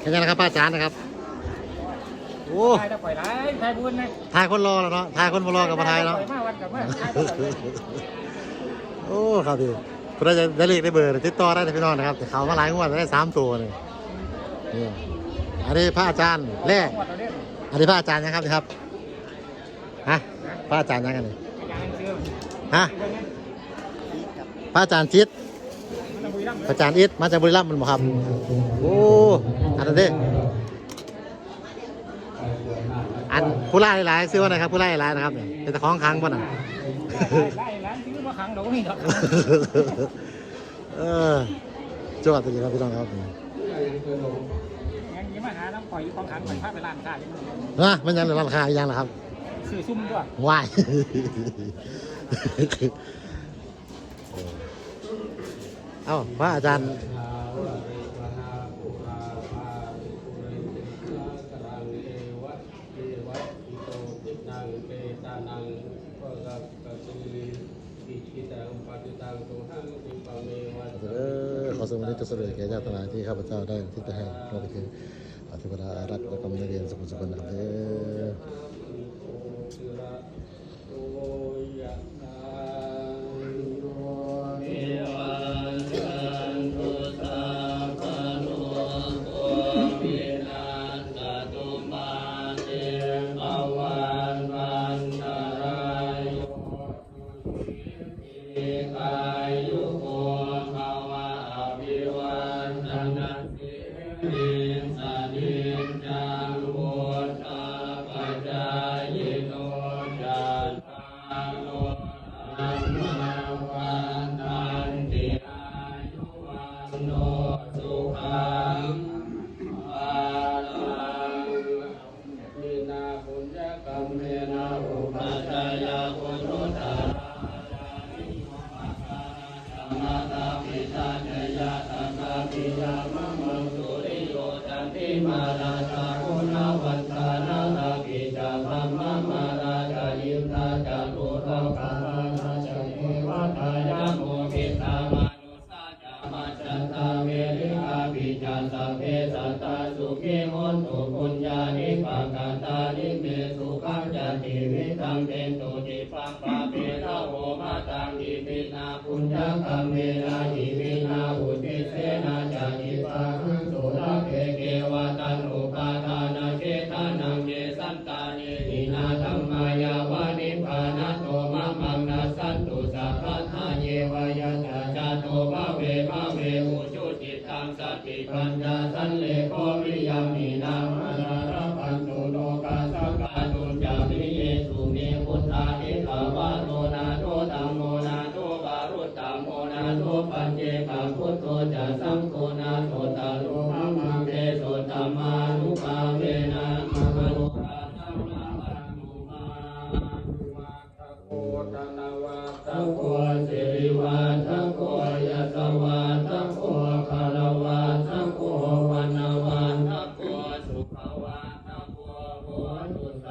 แค่นี้นะครับพระอาจารย์นะครับ โอ้ทายตะปล่อยไรทายบุญนะทายคนรอแล้วเนาะทายคนบ่รอกับมาทายเนาะปล่อยมาวันกับมาทายตะปล่อยเลยโอ้ครับพี่คุณได้ได้เลขได้เบอร์ติดต่อได้นะพี่น้องนะครับแต่เขามาหลายงวดได้สามตัวเลยนี่อันนี้พระอาจารย์แรกหมดเราเรียกอันนี้พระอาจารย์นะครับนะครับ ฮะ พระอาจารย์ยังกันนี่ยางซื้อฮะพระอาจารย์จิตมันบุรีรัมย์ พระอาจารย์อิทมาจากบุรีรัมย์มันบอกครับ โอ้อันนั้นเด้อันผู้ไล่หลายๆซื้อว่าไหนครับผู้ไล่หลายๆนะครับเนี่ยเป็นตะของค้างป่ะน่ะไล่ร้านซื้อมาขังเราก็มีดอกเออจวดจริงครับพี่น้องครับงั้นยิ้มมาหาน้ำปล่อยอยู่ของขังเหมือนพาไปร้านค้าอย่างนี้นะมันยังเหลือราคาอีกอยังเหรอครับซื้อซุ่มด้วยว้าย เอ้าพระอาจารย์เออขอสมนิจเสด็จแก่ญาติทั้งหลายที่ข้าพเจ้าได้ที่จะให้เราไปถึงอธิบดาอารักษ์และกรรมนเรียนสกุลสกุลนะครับเออ มาลาตาโกนาวันตานาลาปิจามัมะมาลาจายุมตาจารุราคาลานาจเทวตายาโมปิตามานุสาจามาจันตาเวริอาปิจาสเพสัตตาสุเกมนตุปุญญาณิปังกาตาลิเมสุขังจติวิตังเตนตุ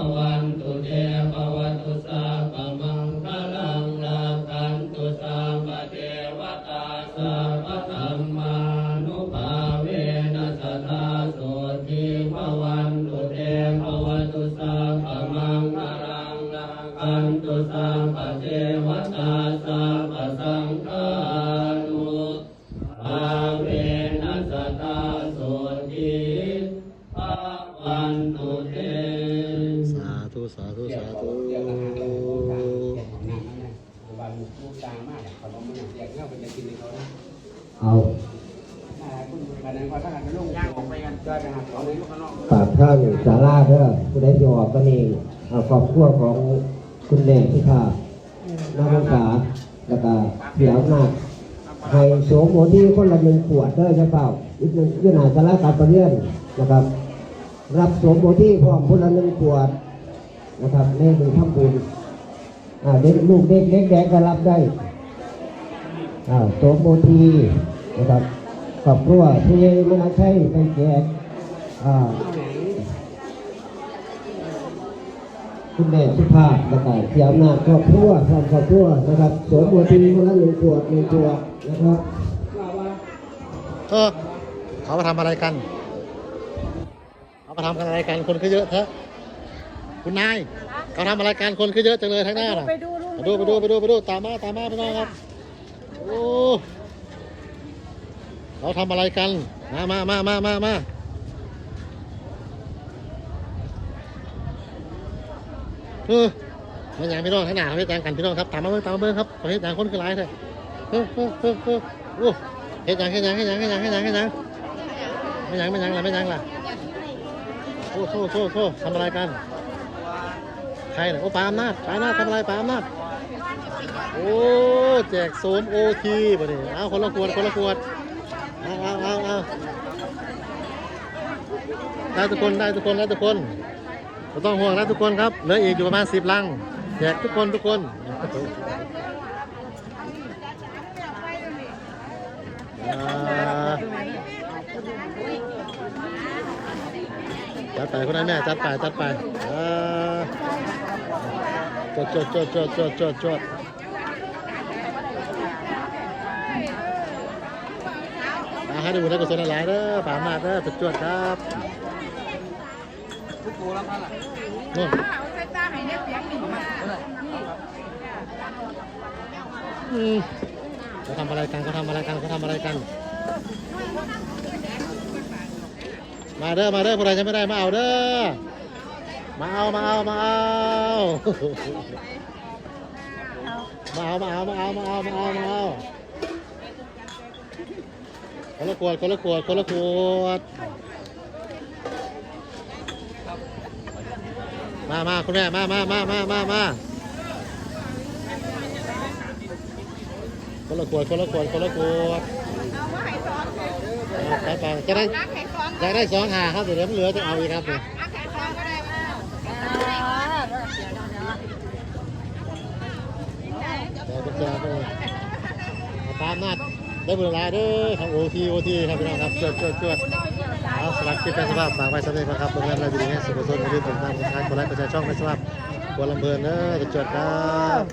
الله สาธุสาธุเอาปากข้างสาราเด้อผู้ได้ยอมก็นี่เอาครอบครัวของคุณแดงที่ค่น้องสาแล้วก็เสียวหนักให้โสมโมที่คนละหนึ่งขวดเด้อใช่เปล่าอีกหนึ่งยื่นหาสาระการประเรียนนะครับ รับโสมโมที่พร้อมคนละหนึ่งขวด นะครับในมือทำบุญอ่าเด็กลูกเด็กเล็กแดงก็รับได้อ่าโสมโมทีนะครับครอบครัวที่ไม่น่าใช่ไปแจกอ่าคุณแม่สุภาพแล้วก็เสียอำนาจครอบครัวพร้อมครอบครัวนะครับสวมบัวทีคนละหนึ่งขวดหนึ่งขวดนะครับเออเขามาทำอะไรกัน เขามาทำกันอะไรกันคนคือเยอะแท้ คุณนายเขาทำอะไรกันคนคือเยอะจังเลยทั้งหน้าน่ะไปดูลุงไปดูไปดูไปดูไปดูตามมาตามมาพี่น้องครับโอ้เขาทำอะไรกันมามามามามามาเออมันยังพี่น้องทั้งหน้าเขาไม่แต่งกันพี่น้องครับตามมาเบิ่งตามมาเบิ่งครับขอให้แต่งคนคือหลายเลยเออเออเออเออโอ้เฮ็ดหยังเฮ็ดหยังเฮ็ดหยังเฮ็ดหยังเฮ็ดหยังเฮ็ดหยังไม่หยังไม่หยังล่ะไม่หยังล่ะโอ้โซ่โซ่โซ่ทำอะไรกันใครเนี่ยโอ้ปาล์มนาดปาล์มนาดทำอะไรปาล์มนาดโอ้แจกโซมโอทีบ่นี่เอาคนละขวดคนละขวดเอาเอาเอาเอาได้ทุกคนได้ทุกคนได้ทุกคนไม่ต้องห่วงนะทุกคนครับเหลืออีกอยู่ประมาณสิบลังแจกทุกคนทุกคนจัดไปคนนั้นแม่จัดไปจัดไปอ่า ดจดจดจดจดจดจดอาให้ดูนะกุศลหลายเด้อป่ามาเด้อจดจดครับทุกตัวแล้วกันล่ะนู่นเอาใส่ตาให้เนี่ยเสียงหนึ่งมาอืมเขาทำอะไรกันเขาทำอะไรกันเขาทำอะไรกัน มาเด้อมาเด้อผู้ใดจะไม่ได้มาเอาเด้อ มาเอามาเอามาเอามาเอามาเอามาเอามาเอามาเอามาเอาคนละขวดคนละขวดคนละขวดมามาคุณแม่มามามามามามาคนละขวดคนละขวดคนละขวดเอามาให้สองเอาไปไปจะได้รักให้สองอยากได้สองหาครับเดี๋ยวมันเหลือจะเอาอีกครับเนี่ย รักให้สองก็ได้มา เดี๋ยวจะเจอไป ตามนัดได้บุญหลายเด้อครับโอทีโอทีครับพี่น้องครับจวดจวดจวดเอาสลักคลิปเป็นสภาพฝากไว้สำเร็จนะครับโรงแรมเราอยู่ในสุขสนอย่าลืมติดตามคนไทยคนไลค์กดแชาช่องเป็นสภาพกวนลำเพลินเด้อจะจวดครับ